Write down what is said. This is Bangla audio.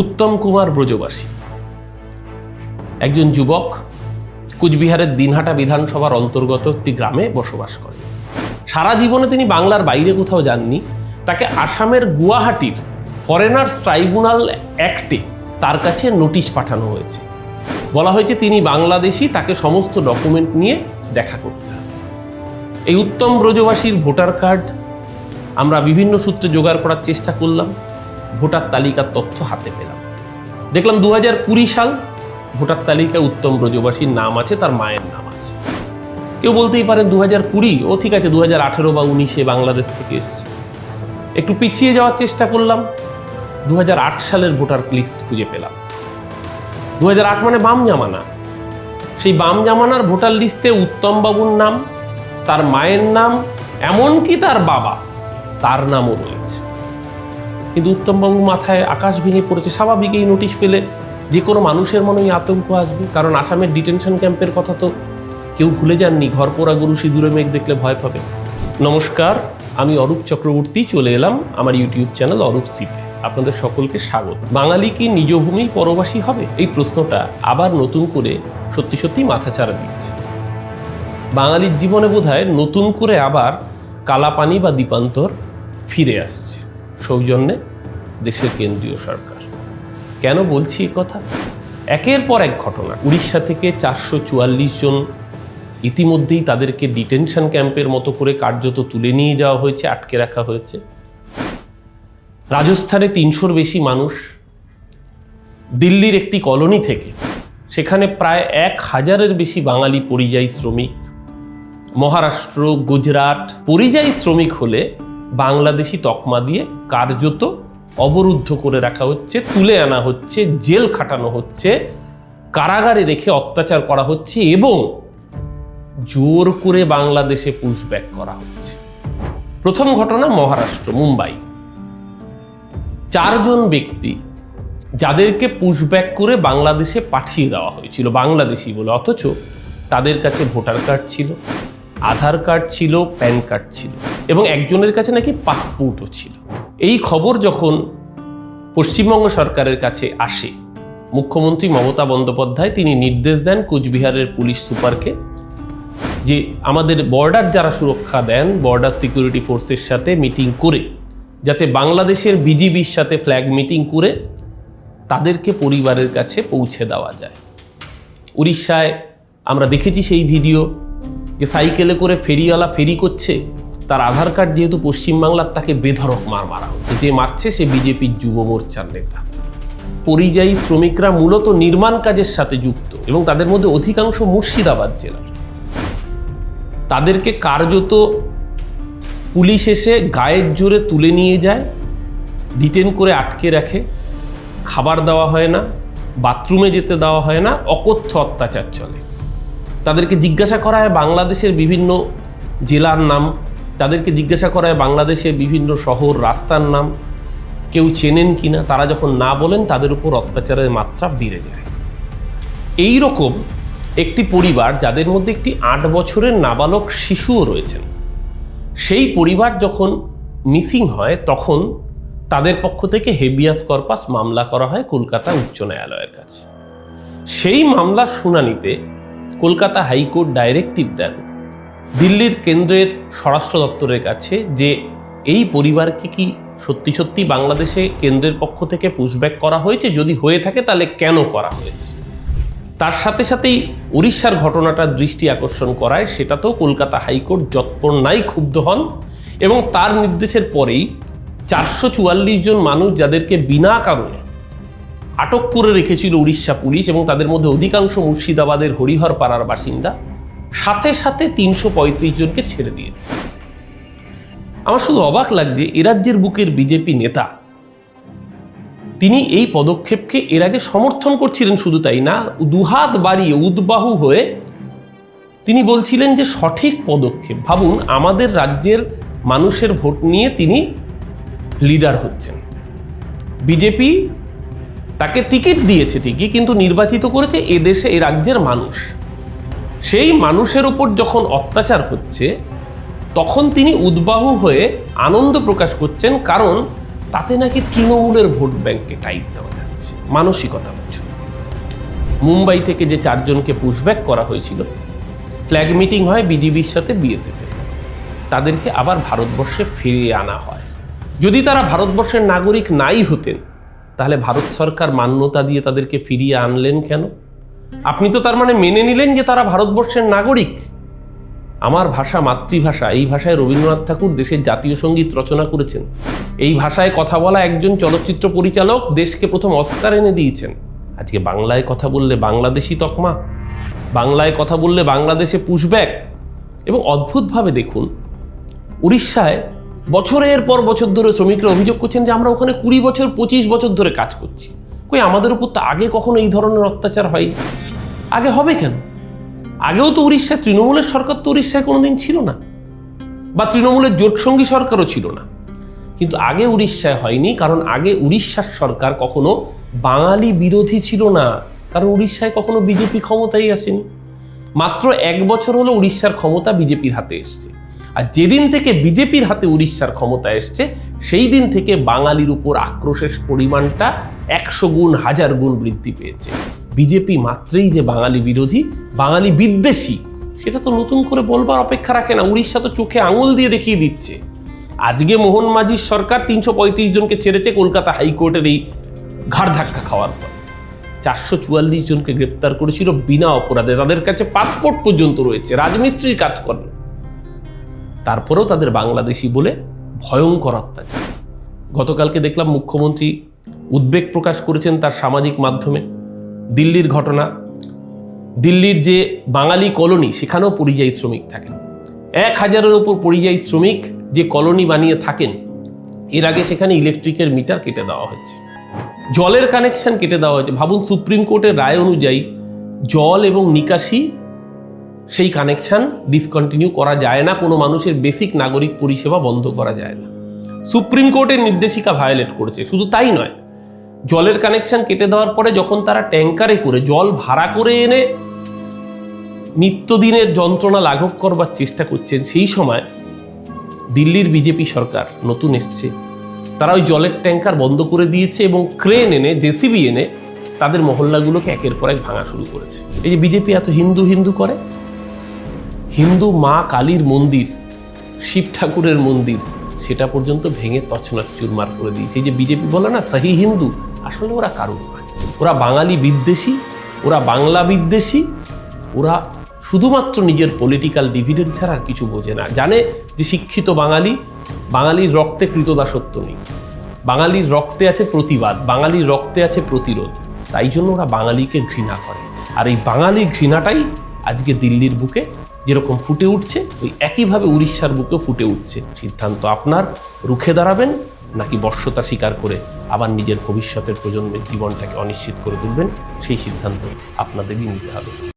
উত্তম কুমার ব্রজবাসী। একজন যুবক কুচবিহারের দিনহাটা বিধানসভার অন্তর্গত একটি গ্রামে বসবাস করেন সারা জীবনে তিনি বাংলার বাইরে কোথাও যাননি। তাকে আসামের গুয়াহাটির ফরেনার্স ট্রাইব্যুনাল অ্যাক্টে তার কাছে নোটিশ পাঠানো হয়েছে। বলা হয়েছে তিনি বাংলাদেশি, তাকে সমস্ত ডকুমেন্ট নিয়ে দেখা করতে হবে। এই উত্তম ব্রজবাসীর ভোটার কার্ড আমরা বিভিন্ন সূত্রে জোগাড় করার চেষ্টা করলাম। ভোটার তালিকার তথ্য হাতে পেলাম। দেখলাম দু হাজার কুড়ি সাল ভোটার তালিকায় উত্তম ব্রজবাসীর নাম আছে, তার মায়ের নাম আছে। কেউ বলতেই পারেন দু হাজার কুড়ি, ও ঠিক আছে দু হাজার আঠেরো বা উনিশে বাংলাদেশ থেকে এসছে। একটু পিছিয়ে যাওয়ার চেষ্টা করলাম। দু হাজার আট সালের ভোটার লিস্ট খুঁজে পেলাম। দু হাজার আট মানে বাম জামানা। সেই বাম জামানার ভোটার লিস্টে উত্তম বাবুর নাম, তার মায়ের নাম, এমনকি তার বাবা, তার নামও রয়েছে। কিন্তু উত্তমবাবু মাথায় আকাশ ভেঙে পড়েছে। স্বাভাবিক এই নোটিশ পেলে যে কোনো মানুষের মনেই আতঙ্ক আসবে। কারণ আসামের ডিটেনশন ক্যাম্পের কথা তো কেউ ভুলে যাননি। ঘর পোড়া গরু সিঁদুরে মেঘ দেখলে ভয় পাবে। নমস্কার, আমি অরূপ চক্রবর্তী। চলে এলাম আমার ইউটিউব চ্যানেল অরূপ সিপে আপনাদের সকলকে স্বাগত। বাঙালি কি নিজ ভূমি পরবাসী হবে? এই প্রশ্নটা আবার নতুন করে সত্যি সত্যি মাথাচাড়া দিচ্ছে। বাঙালির জীবনে বোধহয় নতুন করে আবার কালাপানি বা দ্বীপান্তর ফিরে আসছে। সৌজন্যে দেশের কেন্দ্রীয় সরকার। কেন বলছি এই কথা? একের পর এক ঘটনা। উড়িষ্যা থেকে চারশো চুয়াল্লিশ জন ইতিমধ্যেই তাদেরকে ডিটেনশন ক্যাম্পের মতো করে কার্যত তুলে নিয়ে যাওয়া হয়েছে, আটকে রাখা হয়েছে। রাজস্থানে তিনশোর বেশি মানুষ দিল্লির একটি কলোনি থেকে, সেখানে প্রায় এক হাজারের বেশি বাঙালি পরিযায়ী শ্রমিক, মহারাষ্ট্র, গুজরাট পরিযায়ী শ্রমিক হলে বাংলাদেশি তকমা দিয়ে কার্যত অবরুদ্ধ করে রাখা হচ্ছে, তুলে আনা হচ্ছে, জেল খাটানো হচ্ছে, কারাগারে রেখে অত্যাচার করা হচ্ছে এবং জোর করে বাংলাদেশে পুশব্যাক করা হচ্ছে। প্রথম ঘটনা মহারাষ্ট্র, মুম্বাই। চারজন ব্যক্তি যাদেরকে পুশব্যাক করে বাংলাদেশে পাঠিয়ে দেওয়া হয়েছিল, বাংলাদেশি বলে, অথচ তাদের কাছে ভোটার কার্ড ছিল। আধার কার্ড ছিল, প্যান কার্ড ছিল এবং একজনের কাছে নাকি পাসপোর্টও ছিল। এই খবর যখন পশ্চিমবঙ্গ সরকারের কাছে আসে, মুখ্যমন্ত্রী মমতা বন্দ্যোপাধ্যায় তিনি নির্দেশ দেন কোচবিহারের পুলিশ সুপারকে যে আমাদের বর্ডার যারা সুরক্ষা দেন, বর্ডার সিকিউরিটি ফোর্সের সাথে মিটিং করে, যাতে বাংলাদেশের বিজিবির সাথে ফ্ল্যাগ মিটিং করে তাদেরকে পরিবারের কাছে পৌঁছে দেওয়া যায়। উড়িষ্যায় আমরা দেখেছি সেই ভিডিও। যে সাইকেলে করে ফেরিওয়ালা ফেরি করছে, তার আধার কার্ড যেহেতু পশ্চিমবাংলার তাকে বেধরক মার মারা হচ্ছে। যে মারছে সে বিজেপির যুব মোর্চার নেতা। পরিযায়ী শ্রমিকরা মূলত নির্মাণ কাজের সাথে যুক্ত এবং তাদের মধ্যে অধিকাংশ মুর্শিদাবাদ জেলার। তাদেরকে কার্যত পুলিশ এসে গায়ের জোরে তুলে নিয়ে যায়, ডিটেন করে আটকে রাখে, খাবার দেওয়া হয় না, বাথরুমে যেতে দেওয়া হয় না, অকথ্য অত্যাচার চলে। তাদেরকে জিজ্ঞাসা করা হয় বাংলাদেশের বিভিন্ন জেলার নাম, তাদেরকে জিজ্ঞাসা করা হয় বাংলাদেশের বিভিন্ন শহর, রাস্তার নাম। কেউ চেনেন কি না তারা যখন না বলেন, তাদের উপর অত্যাচারের মাত্রা বেড়ে যায়। এই রকম একটি পরিবার, যাদের মধ্যে একটি আট বছরের নাবালক শিশুও রয়েছেন, সেই পরিবার যখন মিসিং হয়, তখন তাদের পক্ষ থেকে হেবিয়াস কর্পাস মামলা করা হয় কলকাতা উচ্চ ন্যায়ালয়ের কাছে। সেই মামলার শুনানিতে কলকাতা হাইকোর্ট ডাইরেক্টিভ দেন। দিল্লির কেন্দ্রের স্বরাষ্ট্র দপ্তরের কাছে যে এই পরিবারকে কি সত্যি সত্যি বাংলাদেশে কেন্দ্রের পক্ষ থেকে পুশব্যাক করা হয়েছে? যদি হয়ে থাকে তাহলে কেন করা হয়েছে? তার সাথে সাথেই উড়িষ্যার ঘটনাটার দৃষ্টি আকর্ষণ করায় সেটাতেও কলকাতা হাইকোর্ট যৎপর নাই ক্ষুব্ধ হন এবং তার নির্দেশের পরেই চারশো চুয়াল্লিশ জন মানুষ যাদেরকে বিনা কারণে আটক করে রেখেছিল উড়িষ্যা পুলিশ এবং তাদের মধ্যে অধিকাংশ মুর্শিদাবাদের হরিহর পাড়ার বাসিন্দা। সাথে সাথে তিনশো পঁয়ত্রিশ জনকে ছেড়ে দিয়েছে। আমার শুধু অবাক লাগছে, এ রাজ্যের বুকের বিজেপি নেতা, তিনি এই পদক্ষেপকে এর আগে সমর্থন করছিলেন শুধু তাই না, দুহাত বাড়িয়ে উদ্বাহু হয়ে তিনি বলছিলেন যে সঠিক পদক্ষেপ, ভাবুন, আমাদের রাজ্যের মানুষের ভোট নিয়ে তিনি লিডার হচ্ছেন। বিজেপি তাকে টিকিট দিয়েছে ঠিকই, কিন্তু নির্বাচিত করেছে এ দেশে এ রাজ্যের মানুষ। সেই মানুষের উপর যখন অত্যাচার হচ্ছে, তখন তিনি উদ্বাহ হয়ে আনন্দ প্রকাশ করছেন, কারণ তাতে নাকি তৃণমূলের ভোট ব্যাংকে টাইট দেওয়া যাচ্ছে, মানসিকতা বুঝো মুম্বাই থেকে যে চারজনকে পুশব্যাক করা হয়েছিল ফ্ল্যাগ মিটিং হয় বিজিবির সাথে বিএসএফ এর। তাদেরকে আবার ভারতবর্ষে ফিরিয়ে আনা হয়। যদি তারা ভারতবর্ষের নাগরিক নাই হতেন তাহলে ভারত সরকার মান্যতা দিয়ে তাদেরকে ফিরিয়ে আনলেন কেন? আপনি তো তার মানে মেনে নিলেন যে তারা ভারতবর্ষের নাগরিক। আমার ভাষা মাতৃভাষা, এই ভাষায় রবীন্দ্রনাথ ঠাকুর দেশের জাতীয় সংগীত রচনা করেছেন। এই ভাষায় কথা বলা একজন চলচ্চিত্র পরিচালক দেশকে প্রথম অস্কার এনে দিয়েছেন। আজকে বাংলায় কথা বললে বাংলাদেশি তকমা। বাংলায় কথা বললে বাংলাদেশে পুশব্যাক। এবং অদ্ভুতভাবে দেখুন, উড়িষ্যায় বছরের পর বছর ধরে শ্রমিকরা অভিযোগ করছেন যে আমরা ওখানে কুড়ি বছর, পঁচিশ বছর ধরে কাজ করছি। কই, আমাদের উপর তো আগে কখনো এই ধরনের অত্যাচার হয়নি। আগে হবে কেন? আগেও তো উড়িষ্যায়, তৃণমূলের সরকার তো উড়িষ্যায় কোনোদিন ছিল না। বা তৃণমূলের জোটসঙ্গী সরকারও ছিল না। কিন্তু আগে উড়িষ্যায় হয়নি, কারণ আগে উড়িষ্যার সরকার কখনো বাঙালি বিরোধী ছিল না। কারণ উড়িষ্যায় কখনো বিজেপি ক্ষমতায় আসেনি। মাত্র এক বছর হলো উড়িষ্যার ক্ষমতা বিজেপির হাতে এসছে। আর যেদিন থেকে বিজেপির হাতে উড়িষ্যার ক্ষমতা এসছে, সেই দিন থেকে বাঙালির উপর আক্রোশের পরিমাণটা একশো গুণ, হাজার গুণ বৃদ্ধি পেয়েছে। বিজেপি মাত্রেই যে বাঙালি বিরোধী, বাঙালি বিদ্বেষী, সেটা তো নতুন করে বলবার অপেক্ষা রাখে না। উড়িষ্যা তো চোখে আঙুল দিয়ে দেখিয়ে দিচ্ছে। আজকে মোহন মাঝির সরকার তিনশো পঁয়ত্রিশ জনকে ছেড়েছে কলকাতা হাইকোর্টের এই ঘাড় ধাক্কা খাওয়ার পর। চারশো চুয়াল্লিশ জনকে গ্রেপ্তার করেছিল বিনা অপরাধে। তাদের কাছে পাসপোর্ট পর্যন্ত রয়েছে। রাজমিস্ত্রির কাজ করেন। তারপরেও তাদের বাংলাদেশি বলে ভয়ঙ্কর অত্যাচার। গতকালকে দেখলাম মুখ্যমন্ত্রী উদ্বেগ প্রকাশ করেছেন তার সামাজিক মাধ্যমে। দিল্লির ঘটনা, দিল্লির যে বাঙালি কলোনি, সেখানেও পরিযায়ী শ্রমিক থাকেন। এক হাজারের ওপর পরিযায়ী শ্রমিক যে কলোনি বানিয়ে থাকেন, এর আগে সেখানে ইলেকট্রিকের মিটার কেটে দেওয়া হয়েছে। জলের কানেকশন কেটে দেওয়া হয়েছে। ভাবুন, সুপ্রিম কোর্টের রায় অনুযায়ী জল এবং নিকাশি সেই কানেকশন ডিসকন্টিনিউ করা যায় না, কোনো মানুষের বেসিক নাগরিক পরিষেবা বন্ধ করা যায় না। সুপ্রিম কোর্টের নির্দেশিকা ভায়োলেট করছে, শুধু তাই নয়, জলের কানেকশন কেটে দেওয়ার পরে যখন তারা ট্যাঙ্কারে করে, জল ভাড়া করে এনে নিত্যদিনের যন্ত্রণা লাঘব করবার চেষ্টা করছেন, সেই সময় দিল্লির বিজেপি সরকার নতুন এসছে। তারা ওই জলের ট্যাঙ্কার বন্ধ করে দিয়েছে এবং ক্রেন এনে জেসিবি এনে তাদের মহল্লাগুলোকে একের পর এক ভাঙা শুরু করেছে। এই যে বিজেপি এত হিন্দু হিন্দু করে হিন্দু মা কালীর মন্দির, শিব ঠাকুরের মন্দির, সেটা পর্যন্ত ভেঙে তছনছ চুরমার করে দিয়েছে। এই যে বিজেপি বলে না, সাহি হিন্দু, আসলে ওরা কারণ ওরা বাঙালি বিদ্বেষী, ওরা বাংলা বিদ্বেষী, ওরা শুধুমাত্র নিজের পলিটিক্যাল ডিভিডেন্ড ছাড়া আর কিছু বোঝে না। জানে যে শিক্ষিত বাঙালি, বাঙালির রক্তে কৃতদাসত্ব নেই। বাঙালির রক্তে আছে প্রতিবাদ, বাঙালির রক্তে আছে প্রতিরোধ। তাই জন্য ওরা বাঙালিকে ঘৃণা করে। আর এই বাঙালি ঘৃণাটাই আজকে দিল্লির বুকে যেরকম ফুটে উঠছে, ওই একইভাবে উড়িষ্যার বুকেও ফুটে উঠছে। সিদ্ধান্ত আপনার, রুখে দাঁড়াবেন নাকি বর্ষতা স্বীকার করে আবার নিজের ভবিষ্যতের প্রজন্মের জীবনটাকে অনিশ্চিত করে তুলবেন? সেই সিদ্ধান্ত আপনাদেরই নিতে হবে।